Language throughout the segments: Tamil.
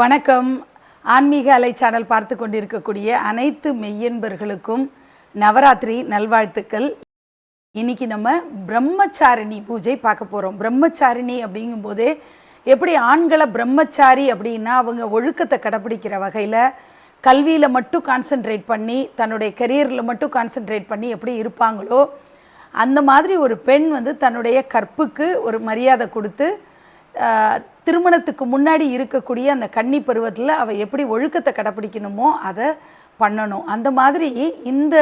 வணக்கம். ஆன்மீக அலை சேனல் பார்த்து கொண்டிருக்கக்கூடிய அனைத்து மெய்யன்பர்களுக்கும் நவராத்திரி நல்வாழ்த்துக்கள். இன்னைக்கு நம்ம பிரம்மச்சாரிணி பூஜை பார்க்க போகிறோம் பிரம்மச்சாரிணி அப்படிங்கும்போதே எப்படி ஆண்களை பிரம்மச்சாரி அப்படின்னா அவங்க ஒழுக்கத்தை கடைப்பிடிக்கிற வகையில் கல்வியில் மட்டும் கான்சென்ட்ரேட் பண்ணி தன்னுடைய கெரியரில் மட்டும் கான்சென்ட்ரேட் பண்ணி எப்படி இருப்பாங்களோ அந்த மாதிரி ஒரு பெண் வந்து தன்னுடைய கற்புக்கு ஒரு மரியாதை கொடுத்து திருமணத்துக்கு முன்னாடி இருக்கக்கூடிய அந்த கன்னி பருவத்தில் அவள் எப்படி ஒழுக்கத்தை கடைப்பிடிக்கணுமோ அதை பண்ணணும். அந்த மாதிரி இந்த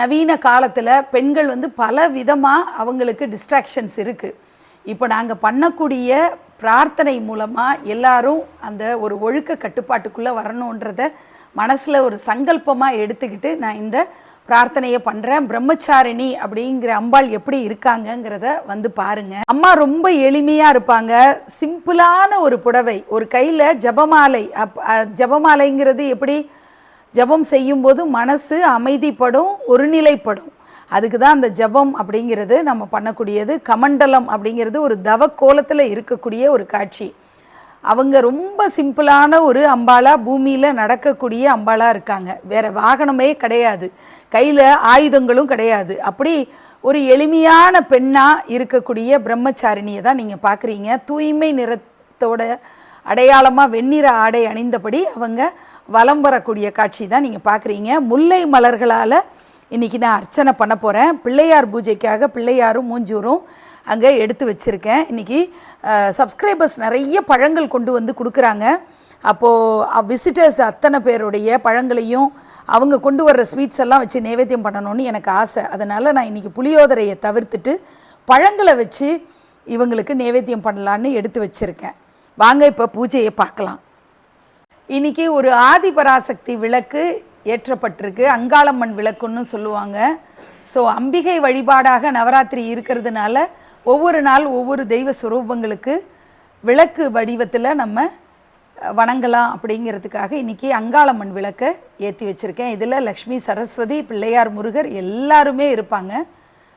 நவீன காலத்தில் பெண்கள் வந்து பல விதமாக அவங்களுக்கு டிஸ்ட்ராக்ஷன்ஸ் இருக்குது இப்போ நாங்கள் பண்ணக்கூடிய பிரார்த்தனை மூலமாக எல்லாரும் அந்த ஒரு ஒழுக்க கட்டுப்பாட்டுக்குள்ளே வரணுன்றத மனசில் ஒரு சங்கல்பமாக எடுத்துக்கிட்டு நான் இந்த பிரார்த்தனையை பண்ணுறேன் பிரம்மச்சாரிணி அப்படிங்கிற அம்பாள் எப்படி இருக்காங்கங்கிறத வந்து பாருங்க. அம்மா ரொம்ப எளிமையாக இருப்பாங்க. சிம்பிளான ஒரு புடவை. ஒரு கையில் ஜபமாலை. அப் ஜபமாலைங்கிறது எப்படி? ஜெபம் செய்யும்போது மனசு அமைதிப்படும் ஒருநிலைப்படும். அதுக்கு தான் அந்த ஜெபம் அப்படிங்கிறது நம்ம பண்ணக்கூடியது. கமண்டலம் அப்படிங்கிறது ஒரு தவ கோலத்தில் இருக்கக்கூடிய ஒரு காட்சி. அவங்க ரொம்ப சிம்பிளான ஒரு அம்பாளா பூமியில் நடக்கக்கூடிய அம்பாளாக இருக்காங்க. வேற வாகனமே கிடையாது. கையில் ஆயுதங்களும் கிடையாது. அப்படி ஒரு எளிமையான பெண்ணாக இருக்கக்கூடிய பிரம்மச்சாரிணியை தான் நீங்கள் பார்க்குறீங்க தூய்மை நிறத்தோட அடையாளமாக வெண்ணிற ஆடை அணிந்தபடி அவங்க வலம் வரக்கூடிய காட்சி தான் நீங்கள் பார்க்குறீங்க முல்லை மலர்களால் இன்றைக்கி நான் அர்ச்சனை பண்ண போகிறேன் பிள்ளையார் பூஜைக்காக பிள்ளையாரும் மூஞ்சூரும் அங்கே எடுத்து வச்சுருக்கேன். இன்றைக்கி சப்ஸ்கிரைபர்ஸ் நிறைய பழங்கள் கொண்டு வந்து கொடுக்குறாங்க. அப்போது விசிட்டர்ஸ் அத்தனை பேருடைய பழங்களையும் அவங்க கொண்டு வர்ற ஸ்வீட்ஸ் எல்லாம் வச்சு நைவேத்தியம் பண்ணணும்னு எனக்கு ஆசை. அதனால் நான் இன்றைக்கி புளியோதரையை தவிர்த்துட்டு பழங்களை வச்சு இவங்களுக்கு நைவேத்தியம் பண்ணலான்னு எடுத்து வச்சுருக்கேன். வாங்க இப்போ பூஜையை பார்க்கலாம். இன்னைக்கு ஒரு ஆதிபராசக்தி விளக்கு ஏற்றப்பட்டிருக்கு. அங்காளம்மன் விளக்குன்னு சொல்லுவாங்க. ஸோ அம்பிகை வழிபாடாக நவராத்திரி இருக்கிறதுனால ஒவ்வொரு நாள் ஒவ்வொரு தெய்வ சுரூபங்களுக்கு விளக்கு வடிவத்தில் நம்ம வணங்கலாம் அப்படிங்கிறதுக்காக இன்னைக்கு அங்காளம்மன் விளக்கை ஏற்றி வச்சுருக்கேன். இதில் லக்ஷ்மி சரஸ்வதி பிள்ளையார் முருகர் எல்லாருமே இருப்பாங்க.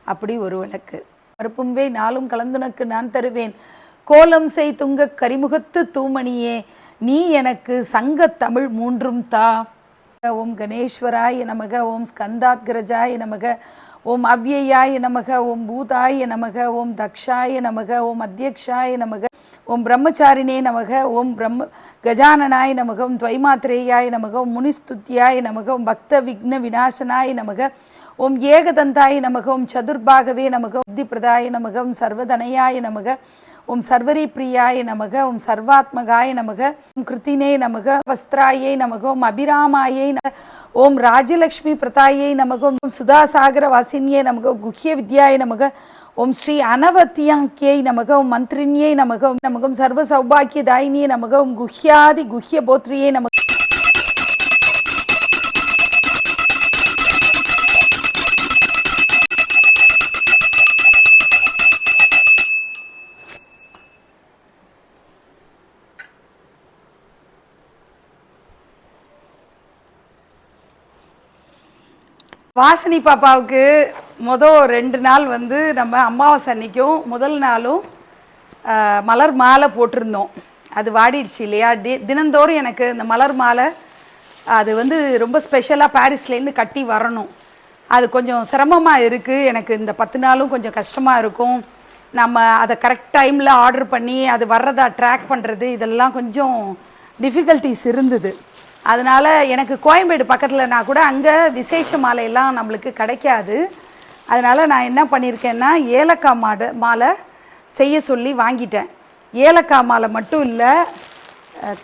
அப்படி ஒரு விளக்கு. மறுப்பும்வே நாளும் கலந்துனக்கு நான் தருவேன். கோலம் செய் துங்க கரிமுகத்து தூமணியே நீ எனக்கு சங்கத் தமிழ் மூன்றும் தா. ஓம் கணேஸ்வராய நமக ஓம் ஸ்கந்தாத்கிரஜாய நமக. ஓம் அவ்யயாய நமக ஓம் பூதாய நமக ஓம் தக்ஷாய நமக ஓம் அத்தியக்ஷாய நமக ஓம் பிரம்மச்சாரிணே நமக ஓம் பிரம்ம கஜானனாய் நமக ஓம் துவைமாத்திரேயாய நமக ஓம் முனிஸ்துத்யாய நமக ஓம் பக்த விக்ன விநாசனாய் நமக ஓம் ஏகதந்தாய நமக ஓம் சதுர்பாகவே நமக புத்தி பிரதாய நமக ஓம் நமக ஓம் சர்வரி பிரியாய நமக ஓம் சர்வாத்மகாய நமக ஓம் கிருத்தினே நமக வஸ்திராயை நமக ஓம் அபிராமாயை ஓம் ராஜலக்ஷ்மி பிரதாயை நமக ஓம் சுதாசாகர வாசினியை நமக குஹிய குஹ்ய வித்யாய நமக ஓம் ஸ்ரீ அனவத்தியாங்கியை நமக ஓம் மந்திரின்யை நமக ஓம் நமகம் சர்வ சௌபாக்கிய தாயினியை நமக ஓம் குஹ்யாதி குஹ்ய போத்ரியை நமக வாசினி பாப்பாவுக்கு மொதல் ரெண்டு நாள் வந்து நம்ம அமாவாசை அன்னைக்கும் முதல் நாளும் மலர் மாலை போட்டிருந்தோம். அது வாடிடுச்சு இல்லையா? டி தினந்தோறும் எனக்கு இந்த மலர் மாலை அது வந்து ரொம்ப ஸ்பெஷலாக பாரிஸ்லேருந்து கட்டி வரணும். அது கொஞ்சம் சிரமமாக இருக்குது எனக்கு இந்த பத்து நாளும் கொஞ்சம் கஷ்டமாக இருக்கும். நம்ம அதை கரெக்ட் டைமில் ஆர்டர் பண்ணி அது வர்றதா ட்ராக் பண்ணுறது இதெல்லாம் கொஞ்சம் டிஃபிகல்ட்டிஸ் இருந்தது. அதனால் எனக்கு கோயம்பேடு பக்கத்தில்னா கூட அங்கே விசேஷ மாலையெல்லாம் நம்மளுக்கு கிடைக்காது. அதனால் நான் என்ன பண்ணியிருக்கேன்னா ஏலக்காய் மாடை மாலை செய்ய சொல்லி வாங்கிட்டேன். ஏலக்காய் மாலை மட்டும் இல்லை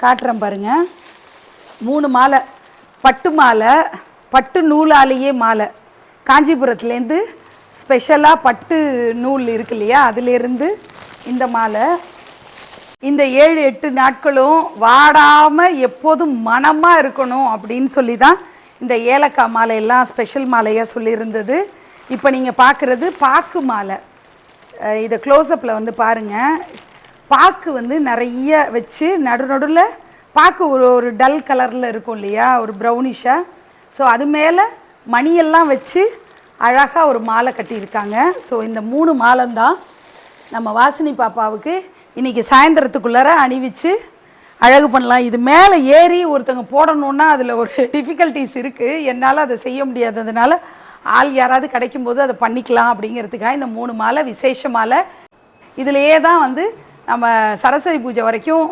காட்டுறேன் பாருங்கள் மூணு மாலை பட்டு மாலை பட்டு நூலாலேயே மாலை. காஞ்சிபுரத்துலேருந்து ஸ்பெஷலாக பட்டு நூல் இருக்கு இல்லையா அதுலேருந்து இந்த மாலை இந்த ஏழு எட்டு நாட்களும் வாடாமல் எப்போதும் மனமாக இருக்கணும் அப்படின்னு சொல்லி தான் இந்த ஏலக்காய் மாலையெல்லாம் ஸ்பெஷல் மாலையாக சொல்லியிருந்தது. இப்போ நீங்கள் பார்க்குறது பாக்கு மாலை. இதை க்ளோஸ்அப்பில் வந்து பாருங்கள் பாக்கு வந்து நிறைய வச்சு நடு நடுவில் பாக்கு ஒரு ஒரு டல் கலரில் இருக்கும் இல்லையா? ஒரு ப்ரௌனிஷாக ஸோ அது மேலே மணியெல்லாம் வச்சு அழகாக ஒரு மாலை கட்டியிருக்காங்க. ஸோ இந்த மூணு மாலைந்தான் நம்ம வாசினி பாப்பாவுக்கு இன்றைக்கி சாயந்தரத்துக்குள்ளார அணிவிச்சு அழகு பண்ணலாம். இது மேலே ஏறி ஒருத்தங்க போடணுன்னா அதில் ஒரு டிஃபிகல்ட்டிஸ் இருக்குது என்னால் அதை செய்ய முடியாததுனால ஆள் யாராவது கிடைக்கும்போது அதை பண்ணிக்கலாம் அப்படிங்கிறதுக்காக இந்த மூணு மாலை விசேஷ மாலை. இதுலேயே தான் வந்து நம்ம சரஸ்வதி பூஜை வரைக்கும்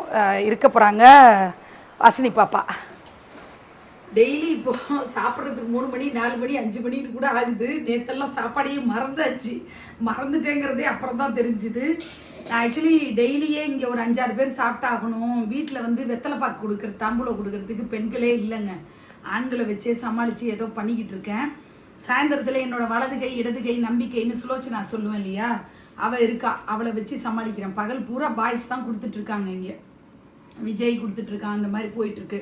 இருக்க போகிறாங்க வாசினி பாப்பா. டெய்லி இப்போ சாப்பிட்றதுக்கு மூணு மணி நாலு மணி அஞ்சு மணின்னு கூட ஆகுது. நேத்தெல்லாம் சாப்பாடையும் மறந்தாச்சு. மறந்துட்டேங்கிறதே அப்புறம் தான் தெரிஞ்சுது. நான் ஆக்சுவலி டெய்லியே இங்கே ஒரு அஞ்சாறு பேர் சாப்பிட்டாகணும். வீட்டில் வந்து வெத்தலை பாக்கு கொடுக்குறது தாம்பூலை கொடுக்கறதுக்கு பெண்களே இல்லைங்க. ஆண்களை வச்சே சமாளித்து ஏதோ பண்ணிக்கிட்டு இருக்கேன். சாயந்தரத்தில் என்னோட வலது கை இடது கை நம்பிக்கைன்னு சுலோச்சனா சொல்லுவேன் இல்லையா? அவள் இருக்கா அவளை வச்சு சமாளிக்கிறேன். பகல் பூரா பாய்ஸ் தான் கொடுத்துட்ருக்காங்க இங்கே. விஜய் கொடுத்துட்ருக்கான் அந்த மாதிரி போயிட்டுருக்கு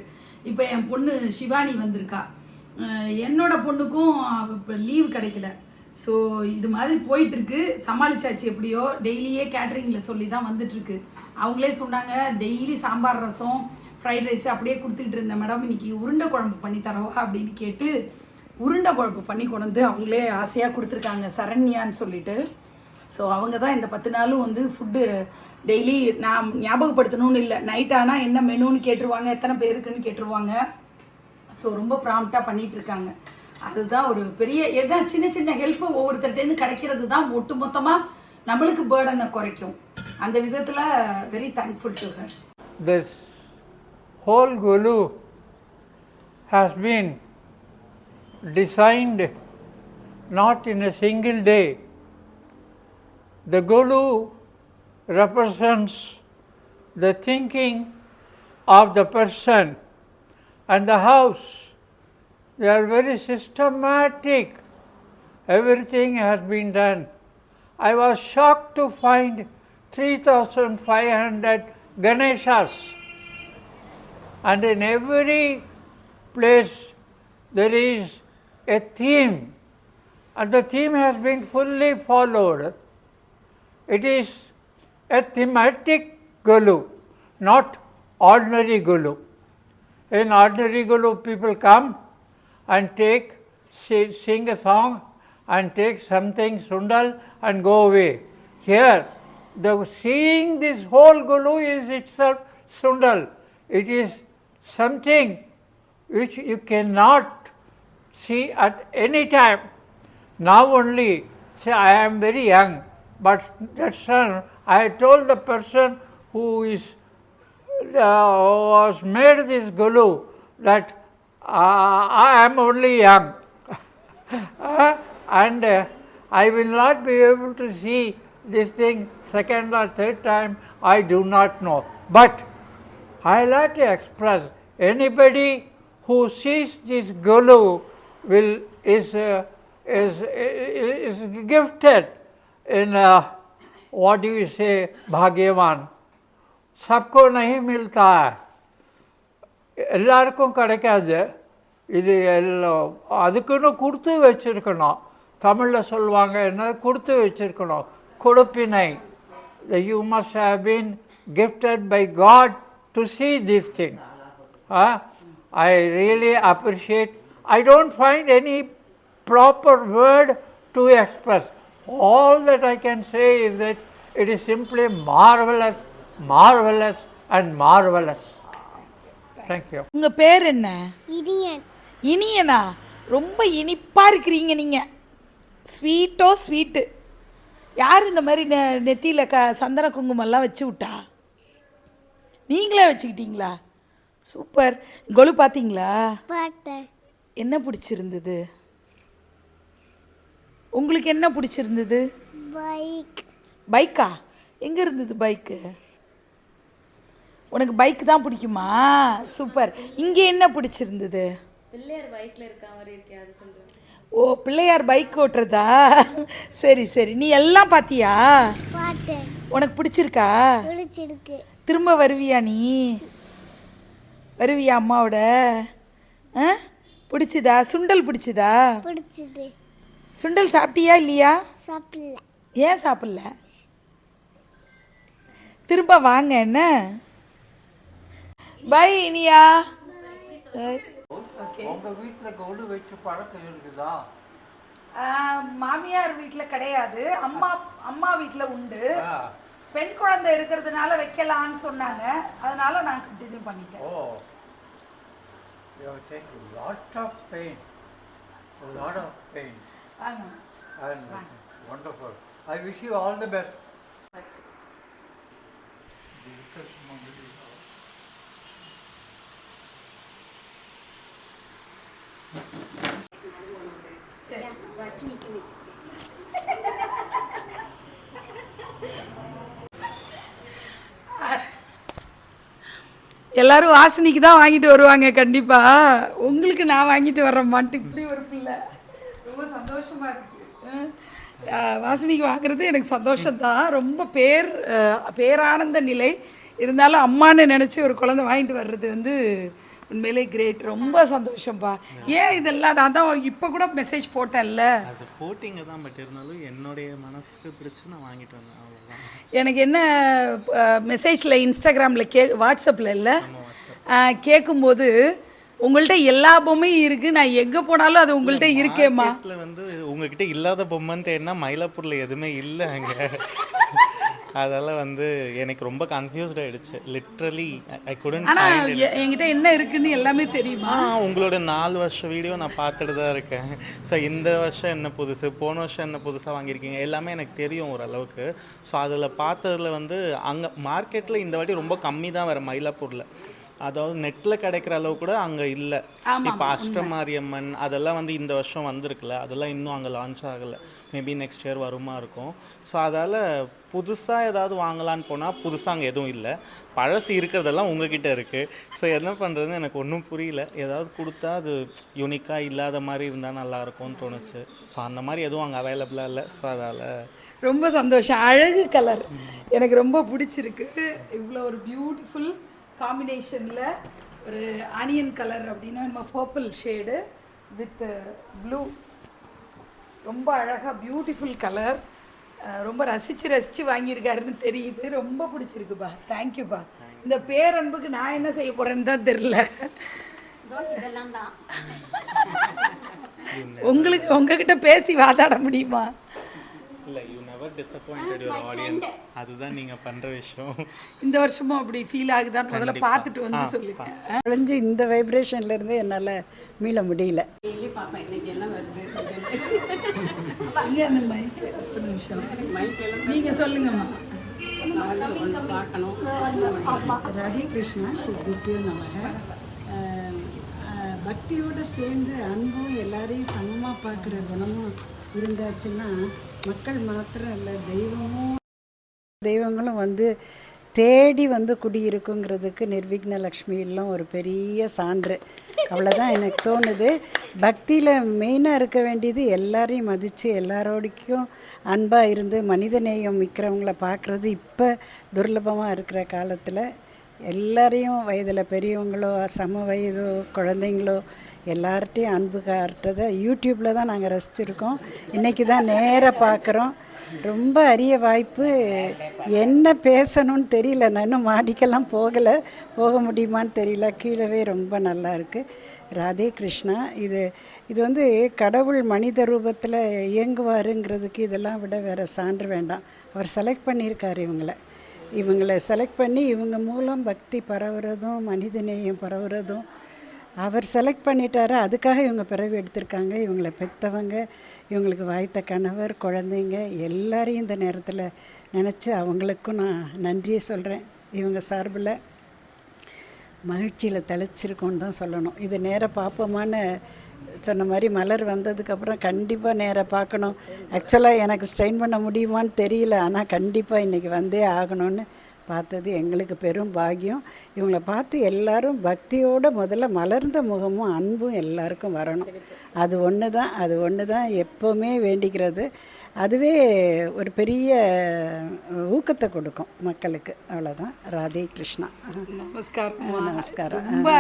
இப்போ என் பொண்ணு சிவானி வந்திருக்கா. என்னோட பொண்ணுக்கும் இப்போ லீவு கிடைக்கல. ஸோ இது மாதிரி போயிட்டுருக்கு. சமாளிச்சாச்சு எப்படியோ. டெய்லியே கேட்ரிங்கில் சொல்லி தான் வந்துட்டுருக்கு. அவங்களே சொன்னாங்க daily sambar rasam fried rice அப்படியே கொடுத்துக்கிட்டு இருந்த மேடம். இன்னைக்கு உருண்டை குழம்பு பண்ணி தரவா? அப்படின்னு கேட்டு உருண்டை குழம்பு பண்ணி கொண்டு வந்து அவங்களே ஆசையாக கொடுத்துருக்காங்க. சரண்யான்னு சொல்லிட்டு. ஸோ அவங்க தான் இந்த பத்து நாளும் வந்து ஃபுட்டு டெய்லி நான் ஞாபகப்படுத்தணும்னு இல்லை. நைட் ஆனால் என்ன மெனுன்னு கேட்டுருவாங்க எத்தனை பேருக்குன்னு கேட்டுருவாங்க. ஸோ ரொம்ப ப்ராம்ப்டாக பண்ணிகிட்ருக்காங்க இருக்காங்க அதுதான் ஒரு பெரிய ஏன்னா சின்ன சின்ன ஹெல்ப்பு ஒவ்வொருத்தர்ட்டேருந்து கிடைக்கிறது தான் ஒட்டு மொத்தமாக நம்மளுக்கு பேர்டனை குறைக்கும் அந்த விதத்தில் very thankful to her this whole Gulu has been designed not in a single day. The Gulu represents the thinking of the person and the house. they are very systematic. Everything has been done. I was shocked to find 3,500 Ganeshas. And in every place there is a theme, and the theme has been fully followed. It is a thematic Gulu, not ordinary Gulu. In ordinary Gulu, people come and take, sing a song and take something sundal and go away. Here, the seeing this whole Gulu is itself sundal. It is something which you cannot see at any time. Now only, say, I am very young, but that son, I told the person who is uh, was made this gulu that I am only young Uh, and uh, I will not be able to see this thing second or third time, I do not know. But I like to express anybody who sees this gulu will is uh, is is gifted in uh, what do you say bhagyavan सबको नहीं मिलता है எல்லாருக்கும் கிடைக்காது இது எல்லாம் அதுக்குன்னு கொடுத்து வச்சுருக்கணும் தமிழில் சொல்லுவாங்க என்ன கொடுத்து வச்சுருக்கணும் கொடுப்பினை you must have been gifted by God to see this thing I really appreciate I don't find any proper word to express all that I can say is that it is simply marvellous marvellous and marvellous you. உங்கள் பேர் என்ன? இடியன் இனியனா? ரொம்ப இனிப்பாக இருக்கிறீங்க நீங்கள் ஸ்வீட்டோ ஸ்வீட்டு. யார் இந்த மாதிரி நெ நெத்தியில் க சந்தன குங்குமம்லாம் வச்சு விட்டா? நீங்களே வச்சுக்கிட்டீங்களா? சூப்பர். கொலு பார்த்தீங்களா என்ன பிடிச்சிருந்தது? உங்களுக்கு என்ன பிடிச்சிருந்தது? பைக். பைக்கா? எங்கே இருந்தது பைக்கு? உனக்கு பைக் தான் பிடிக்குமா? சூப்பர் இங்கே என்ன பிடிச்சிருந்தது? பிள்ளையார் பைக்ல இருக்க மாதிரி இருக்கே அது ஓ பிள்ளையார் பைக் ஓட்டுறதா? சரி சரி. நீ எல்லாம் பார்த்தியா உனக்கு பிடிச்சிருக்கா? பிடிச்சிருக்கு. திரும்ப வருவியா நீ? வருவியா அம்மாவோட? ஆ? பிடிச்சதா? சுண்டல் பிடிச்சதா? பிடிச்சது. சுண்டல் சாப்பிட்டியா இல்லையா? சாப்பிடல. ஏன் சாப்பிடல? திரும்ப வாங்க என்ன? பை இனியா உங்க வீட்டில் கவுடு வச்சு பழக்கம் இருக்குதா? மாமியார் வீட்டில் கிடையாது. அம்மா அம்மா வீட்டில் உண்டு. பெண் குழந்தை இருக்கிறதுனால வைக்கலாம்னு சொன்னாங்க. அதனால நான் கண்டினியூ பண்ணிட்டேன். a lot of pain, a lot of pain, வாங்க. Wonderful. I wish you all the best. எல்லாரும் வாசனைக்கு தான் வாங்கிட்டு வருவாங்க கண்டிப்பா. உங்களுக்கு நான் வாங்கிட்டு வர்றேன்மான்ட்டு இப்படி ஒரு பிள்ளை. ரொம்ப சந்தோஷமா இருக்கு. அஹ் வாசனைக்கு வாங்குறது எனக்கு சந்தோஷம்தான். ரொம்ப பேர் பேரானந்த நிலை. இருந்தாலும் அம்மான்னு நினச்சி ஒரு குழந்தை வாங்கிட்டு வர்றது வந்து உண்மையிலே கிரேட் ரொம்ப சந்தோஷம்ப்பா ஏன் இதெல்லாம்? நான் தான் இப்போ கூட மெசேஜ் போட்டேன்ல. அது போட்டிங்க தான் பட் இருந்தாலும் என்னுடைய மனசுக்கு பிடிச்சு நான் வாங்கிட்டு வந்தேன் அவ்வளோதான் எனக்கு என்ன மெசேஜில் இன்ஸ்டாகிராமில் கே வாட்ஸ்அப்பில் இல்லை? கேட்கும்போது உங்கள்கிட்ட எல்லா பொம்மையும் இருக்குது நான் எங்கே போனாலும் அது உங்கள்கிட்ட இருக்கேம்மா. வந்து உங்ககிட்ட இல்லாத பொம்மைன்னு தேடினா மயிலாப்பூரில் எதுவுமே இல்லை அங்கே. அதெல்லாம் வந்து எனக்கு ரொம்ப கன்ஃபியூஸ்ட் ஆயிடுச்சு. லிட்ரலி ஐ குடன் என்கிட்ட என்ன இருக்குன்னு எல்லாமே தெரியுமா? உங்களோட நாலு வருஷம் வீடியோ நான் பார்த்துட்டு தான் இருக்கேன். ஸோ இந்த வருஷம் என்ன புதுசு? போன வருஷம் என்ன புதுசாக வாங்கியிருக்கீங்க? எல்லாமே எனக்கு தெரியும் ஓரளவுக்கு. ஸோ அதில் பார்த்ததுல வந்து அங்கே மார்க்கெட்டில் இந்த வாட்டி ரொம்ப கம்மி தான் வேறு மயிலாப்பூரில். அதாவது நெட்டில் கிடைக்கிற அளவு கூட அங்கே இல்லை. இப்போ அஷ்டமாரியம்மன் அதெல்லாம் வந்து இந்த வருஷம் வந்திருக்குல்ல அதெல்லாம் இன்னும் அங்கே லான்ச் ஆகலை. மேபி நெக்ஸ்ட் இயர் வருமா இருக்கும். ஸோ அதால் புதுசாக ஏதாவது வாங்கலான்னு போனால் புதுசாக அங்கே எதுவும் இல்லை. பழசு இருக்கிறதெல்லாம் உங்ககிட்ட இருக்குது ஸோ என்ன பண்ணுறதுன்னு எனக்கு ஒன்றும் புரியல. ஏதாவது கொடுத்தா அது யூனிக்காக இல்லாத மாதிரி இருந்தால் நல்லா இருக்கும்னு தோணுச்சு. ஸோ அந்த மாதிரி எதுவும் அங்கே அவைலபிளாக இல்லை. ஸோ அதால் ரொம்ப சந்தோஷம். அழகு கலர் எனக்கு ரொம்ப பிடிச்சிருக்கு. இவ்வளோ ஒரு பியூட்டிஃபுல் காம்பினேஷனில் ஒரு ஆனியன் கலர் அப்படின்னா நம்ம பர்பிள் ஷேடு வித் ப்ளூ ரொம்ப அழகாக பியூட்டிஃபுல் கலர் ரொம்ப ரசித்து ரசித்து வாங்கியிருக்காருன்னு தெரியுது. ரொம்ப பிடிச்சிருக்குப்பா. தேங்க்யூப்பா இந்த பேரன்புக்கு நான் என்ன செய்ய போகிறேன்னு தான் தெரில உங்களுக்கு உங்ககிட்ட பேசி வாதாட முடியுமா? இல்லை you never disappointed your audience அதுதான் நீங்கள் பண்ணுற விஷயம். இந்த வருஷமும் அப்படி ஃபீல் ஆகுதான்னு முதல்ல பார்த்துட்டு வந்து சொல்லுங்க. அழிஞ்சு இந்த வைப்ரேஷன்ல இருந்து என்னால் மீள முடியல. நீங்க சொல்லுங்கம்மா. ராதே கிருஷ்ணா ஸ்ரீ நமக. பக்தியோட சேர்ந்து அன்பும் எல்லாரையும் சமமாக பார்க்குற குணமும் இருந்தாச்சுன்னா மக்கள் மாத்திரம் இல்லை தெய்வமும் தெய்வங்களும் வந்து தேடி வந்து குடியிருக்குங்கிறதுக்கு நிர்விக்ன லக்ஷ்மியெல்லாம் ஒரு பெரிய சான்று. அவ்வளோதான் எனக்கு தோணுது. பக்தியில் மெயினாக இருக்க வேண்டியது எல்லாரையும் மதித்து எல்லாரோடைக்கும் அன்பாக இருந்து மனிதநேயம் விற்கிறவங்கள பார்க்குறது இப்போ துர்லபமாக இருக்கிற காலத்தில். எல்லாரையும் வயதில் பெரியவங்களோ சம வயதோ குழந்தைங்களோ எல்லார்ட்டையும் அன்பு காட்டுறதை யூடியூப்பில் தான் நாங்கள் ரசிச்சிருக்கோம். இன்றைக்கி தான் நேராக பார்க்குறோம் ரொம்ப அரிய வாய்ப்பு. என்ன பேசணும்னு தெரியல. நானும் மாடிக்கெல்லாம் போகலை. போக முடியுமான்னு தெரியல. கீழவே ரொம்ப நல்லா இருக்குது ராதே கிருஷ்ணா இது இது வந்து கடவுள் மனித ரூபத்தில் இயங்குவாருங்கிறதுக்கு இதெல்லாம் விட வேறு சான்று வேண்டாம். அவர் செலக்ட் பண்ணியிருக்கார் இவங்களை. இவங்களை செலக்ட் பண்ணி இவங்க மூலம் பக்தி பரவுறதும் மனிதநேயம் பரவுறதும் அவர் செலக்ட் பண்ணிட்டாரு அதுக்காக இவங்க பிறவி எடுத்திருக்காங்க. இவங்களை பெற்றவங்க இவங்களுக்கு வாய்த்த கணவர் குழந்தைங்க எல்லாரையும் இந்த நேரத்தில் நினச்சி அவங்களுக்கும் நான் நன்றியை சொல்கிறேன் இவங்க சார்பில் மகிழ்ச்சியில் தெளிச்சிருக்கோன்னு தான் சொல்லணும். இது நேராக பாப்பமான சொன்ன மாதிரி மலர் வந்ததுக்கப்புறம் கண்டிப்பாக நேராக பார்க்கணும். ஆக்சுவலாக எனக்கு ஸ்ட்ரெயின் பண்ண முடியுமான்னு தெரியல. ஆனால் கண்டிப்பாக இன்றைக்கி வந்தே ஆகணும்னு பார்த்தது எங்களுக்கு பெரும் பாக்கியம். இவங்கள பார்த்து எல்லாரும் பக்தியோடு முதல்ல மலர்ந்த முகமும் அன்பும் எல்லாருக்கும் வரணும். அது ஒன்று தான் அது ஒன்று தான் எப்போவுமே வேண்டிக்கிறது. அதுவே ஒரு பெரிய ஊக்கத்தை கொடுக்கும் மக்களுக்கு. அவ்வளோதான் ராதே கிருஷ்ணா. நமஸ்காரம். நமஸ்காரம். ரொம்ப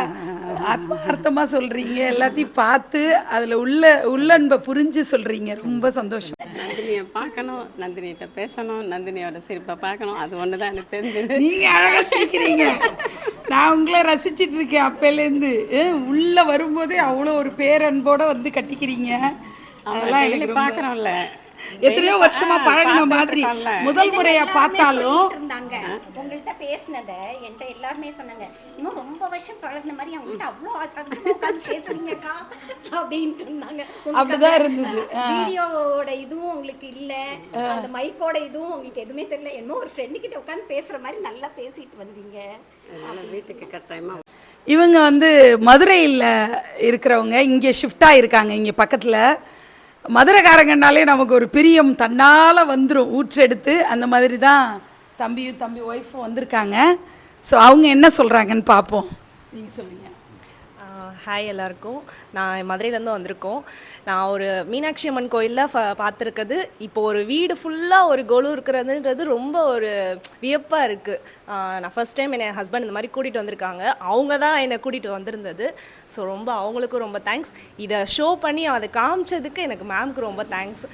ஆத்மார்த்தமா சொல்றீங்க. எல்லாத்தையும் பார்த்து அதுல உள்ள உள்ளன்பை புரிஞ்சு சொல்றீங்க. ரொம்ப சந்தோஷம். நந்தினியை பார்க்கணும் நந்தினிகிட்ட பேசணும் நந்தினியோட சிரிப்பை பார்க்கணும். அது ஒன்று தான் எனக்கு தெரிஞ்சது. நீங்க அழகா சிரிக்கிறீங்க. நான் உங்களை ரசிச்சிட்டு இருக்கேன் அப்பையிலேருந்து. உள்ள வரும்போதே அவ்வளோ ஒரு பேரன்போட வந்து கட்டிக்கிறீங்க. அதெல்லாம் ரொம்ப பார்க்குறோம்ல. எத்தனையோ வருஷமா பழகின மாதிரி. முதல் முறையா பார்த்தாலும். இருந்தாங்க. உங்கள்கிட்ட பேசினத என்கிட்ட எல்லாருமே சொன்னாங்க. இன்னும் ரொம்ப வருஷம் பழகுன மாதிரி அவங்கள்ட்ட அவ்வளோ பேசுறீங்கக்கா அப்படின்ட்டு இருந்தாங்க. அப்படிதான் இருந்தது. வீடியோவோட இதுவும் உங்களுக்கு இல்ல. அந்த மைக்கோட இதுவும் உங்களுக்கு எதுவுமே தெரியல. என்னமோ ஒரு ஃப்ரெண்டு கிட்ட உட்காந்து பேசுற மாதிரி நல்லா பேசிட்டு வந்தீங்க. வீட்டுக்கு கட்டாயமாக இவங்க வந்து மதுரையில் இருக்கிறவங்க இங்கே ஷிஃப்டாக இருக்காங்க இங்கே பக்கத்தில். மதுரைக்காரங்கனாலே நமக்கு ஒரு பிரியம். தன்னால் வந்துடும் ஊற்றெடுத்து அந்த மாதிரி தான் தம்பியும் தம்பி ஒய்ஃபும் வந்திருக்காங்க. ஸோ அவங்க என்ன சொல்கிறாங்கன்னு பார்ப்போம் நீங்கள் சொல்லுங்கள் ஹாய் எல்லாருக்கும். நான் மதுரையிலேருந்து வந்திருக்கோம். நான் ஒரு மீனாட்சி அம்மன் கோயிலில் ஃப பார்த்துருக்குது இப்போ ஒரு வீடு ஃபுல்லாக ஒரு கொலு இருக்கிறதுன்றது ரொம்ப ஒரு வியப்பாக இருக்குது நான் ஃபர்ஸ்ட் டைம் என்னை ஹஸ்பண்ட் இந்த மாதிரி கூட்டிகிட்டு வந்திருக்காங்க. அவங்க தான் என்னை கூட்டிகிட்டு வந்திருந்தது. ஸோ ரொம்ப அவங்களுக்கும் ரொம்ப தேங்க்ஸ் இதை ஷோ பண்ணி அதை காமிச்சதுக்கு எனக்கு மேம்க்கு ரொம்ப தேங்க்ஸ்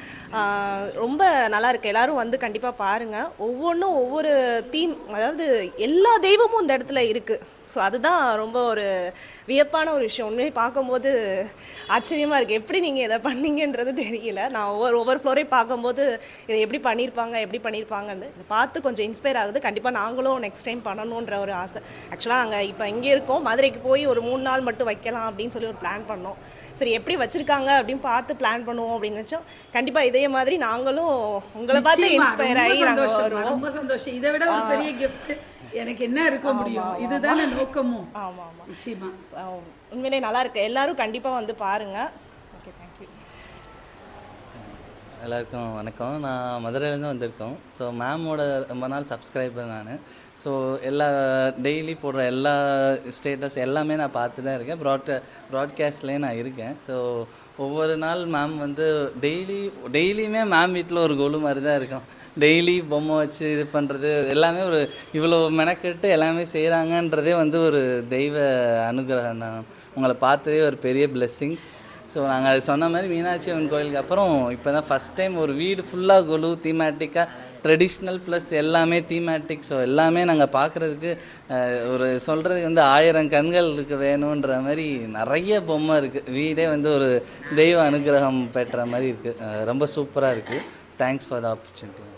ரொம்ப நல்லா இருக்கு. எல்லோரும் வந்து கண்டிப்பாக பாருங்கள் ஒவ்வொன்றும் ஒவ்வொரு தீம் அதாவது எல்லா தெய்வமும் இந்த இடத்துல இருக்குது ஸோ அதுதான் ரொம்ப ஒரு வியப்பான ஒரு விஷயம். உண்மையை பார்க்கும்போது ஆச்சரியமாக இருக்குது எப்படி நீங்கள் இதை பண்ணீங்கன்றது தெரியல. நான் ஒவ்வொரு ஒவ்வொரு ஃப்ளோரையும் பார்க்கும்போது இதை எப்படி பண்ணியிருப்பாங்க எப்படி பண்ணியிருப்பாங்கன்னு இதை பார்த்து கொஞ்சம் இன்ஸ்பயர் ஆகுது. கண்டிப்பாக நாங்களும் நெக்ஸ்ட் டைம் பண்ணணுன்ற ஒரு ஆசை. ஆக்சுவலாக நாங்கள் இப்போ இங்கே இருக்கோம். மதுரைக்கு போய் ஒரு மூணு நாள் மட்டும் வைக்கலாம் அப்படின்னு சொல்லி ஒரு பிளான் பண்ணோம். சரி எப்படி வச்சுருக்காங்க அப்படின்னு பார்த்து பிளான் பண்ணுவோம் அப்படின்னு நினச்சோம். கண்டிப்பாக இதே மாதிரி நாங்களும் உங்களை பார்த்து இன்ஸ்பயர் ஆகி நாங்கள் வருவோம். ரொம்ப சந்தோஷம். இதை விட ஒரு பெரிய gift. எனக்கு என்ன இருக்க முடியும்? இதுதானே நோக்கமும் ஆமாம் ஆமாம் நிச்சயமா. உண்மையிலே நல்லா இருக்கு. எல்லாரும் கண்டிப்பாக வந்து பாருங்க. ஓகே தேங்க்யூ எல்லாருக்கும் வணக்கம். நான் மதுரையிலேருந்து வந்திருக்கோம். ஸோ மேமோட ரொம்ப நாள் சப்ஸ்கிரைபர் நான். ஸோ எல்லா டெய்லி போடுற எல்லா ஸ்டேட்டஸ் எல்லாமே நான் பார்த்து தான் இருக்கேன். ப்ராட் ப்ராட்காஸ்ட்லேயே நான் இருக்கேன். ஸோ ஒவ்வொரு நாள் மேம் வந்து டெய்லி டெய்லியுமே மேம் வீட்டில் ஒரு கோலு மாதிரி தான் இருக்கும். டெய்லி பொம்மை வச்சு இது பண்ணுறது எல்லாமே ஒரு இவ்வளோ மெனக்கெட்டு எல்லாமே செய்கிறாங்கன்றதே வந்து ஒரு தெய்வ அனுகிரகம் தான். உங்களை பார்த்ததே ஒரு பெரிய பிளெஸ்ஸிங்ஸ் ஸோ நாங்கள் அது சொன்ன மாதிரி மீனாட்சி அம்மன் கோயிலுக்கு அப்புறம் இப்போ தான் ஃபஸ்ட் டைம் ஒரு வீடு ஃபுல்லாக கொலு தீமேட்டிக்காக ட்ரெடிஷ்னல் ப்ளஸ் எல்லாமே தீமேட்டிக் ஸோ எல்லாமே நாங்கள் பார்க்குறதுக்கு ஒரு சொல்கிறதுக்கு வந்து ஆயிரம் கண்கள் இருக்கு வேணுன்ற மாதிரி நிறைய பொம்மை இருக்குது வீடே வந்து ஒரு தெய்வ அனுகிரகம் பெற்ற மாதிரி இருக்குது ரொம்ப சூப்பராக இருக்குது thanks for the opportunity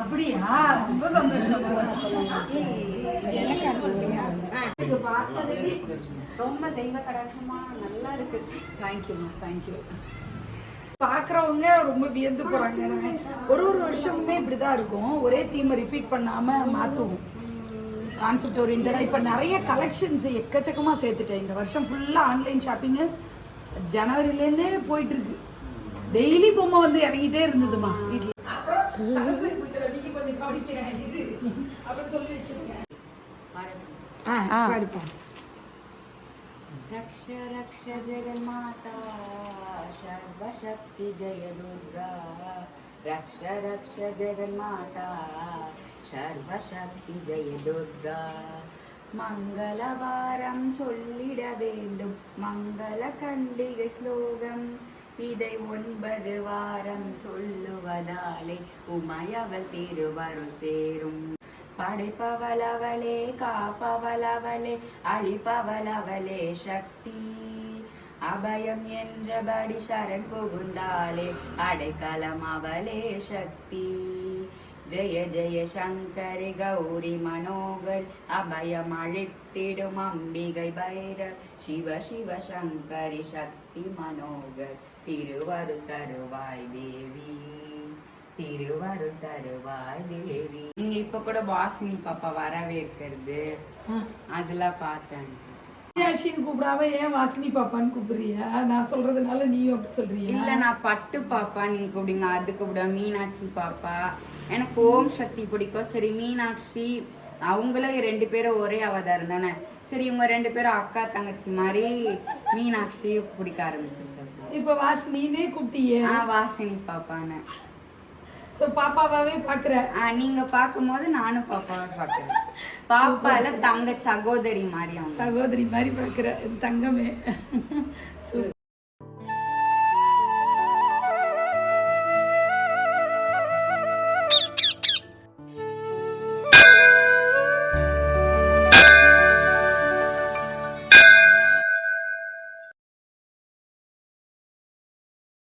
அப்படியா? ரொம்ப சந்தோஷம். ரொம்ப தெய்வ கடாட்சமா நல்லா இருக்கு. தேங்க்யூம்மா தேங்க்யூ பார்க்குறவங்க ரொம்ப வியந்து போகிறாங்க ஒரு ஒரு வருஷமுமே இப்படி தான் இருக்கும். ஒரே தீமை ரிப்பீட் பண்ணாமல் மாற்றுவோம் கான்செப்ட் ஓரியன்டாக இப்போ நிறைய கலெக்ஷன்ஸ் எக்கச்சக்கமாக சேர்த்துட்டேன். இந்த வருஷம் ஃபுல்லாக ஆன்லைன் ஷாப்பிங்கு ஜனவரிலேருந்தே போயிட்டு இருக்கு. டெய்லி பொம்மை வந்து இறங்கிட்டே இருந்ததுமா வீட்டில் रक्ष रक्ष जगन्माता सर्वशक्ति जय दुर्गा रक्ष रक्ष जगन्माता सर्वशक्ति जय दुर्गा മംഗളവാരം ചൊല്ലിട വേണ്ടും മംഗള കണ്ഡിക ശ്ലോകം இதை ஒன்பது வாரம் சொல்லுவதாலே உமையவள் திருவருள் சேரும். படைப்பவளவளே காப்பவளவளே அழிப்பவளவளே சக்தி. அபயம் என்றபடி சரண் புகுந்தாலே அடைக்கலம் அவளே சக்தி. ஜெய ஜெய சங்கரி கௌரி மனோகர் அபயம் அழித்திடும் அம்பிகை பைர சிவ சிவ சங்கரி சக்தி மனோகர். திருவருள் தருவாய் தேவி திருவருள் தருவாய் தேவி நீங்க இப்ப கூட வாசினி பாப்பா வரவே இருக்கிறது அதெல்லாம் பார்த்தேன் மீனாட்சின்னு கூப்பிடாம ஏன் வாசினி பாப்பான்னு கூப்பிடுறியா நான் சொல்றதுனால நீயும் அப்படி சொல்றியா இல்ல நான் பட்டு பாப்பா நீங்க கூப்பிடுங்க அது கூப்பிட மீனாட்சி பாப்பா எனக்கு ஓம் சக்தி பிடிக்கும் சரி மீனாட்சி அவங்களும் ரெண்டு பேரும் ஒரே அவதாரம் தானே சரி இவங்க ரெண்டு பேரும் அக்கா தங்கச்சி மாதிரி மீனாட்சி பிடிக்க ஆரம்பிச்சிருச்சு இப்ப வாசினினே கூப்பிட்டியே. ஆ வாசினி பாப்பான்னு. சோ பாப்பாவாவே பாக்குற. ஆ, நீங்க பார்க்கும்போது நானும் பாப்பாவை பார்க்குறேன் பாப்பால தங்க சகோதரி மாதிரி சகோதரி மாதிரி பாக்குற தங்கமே.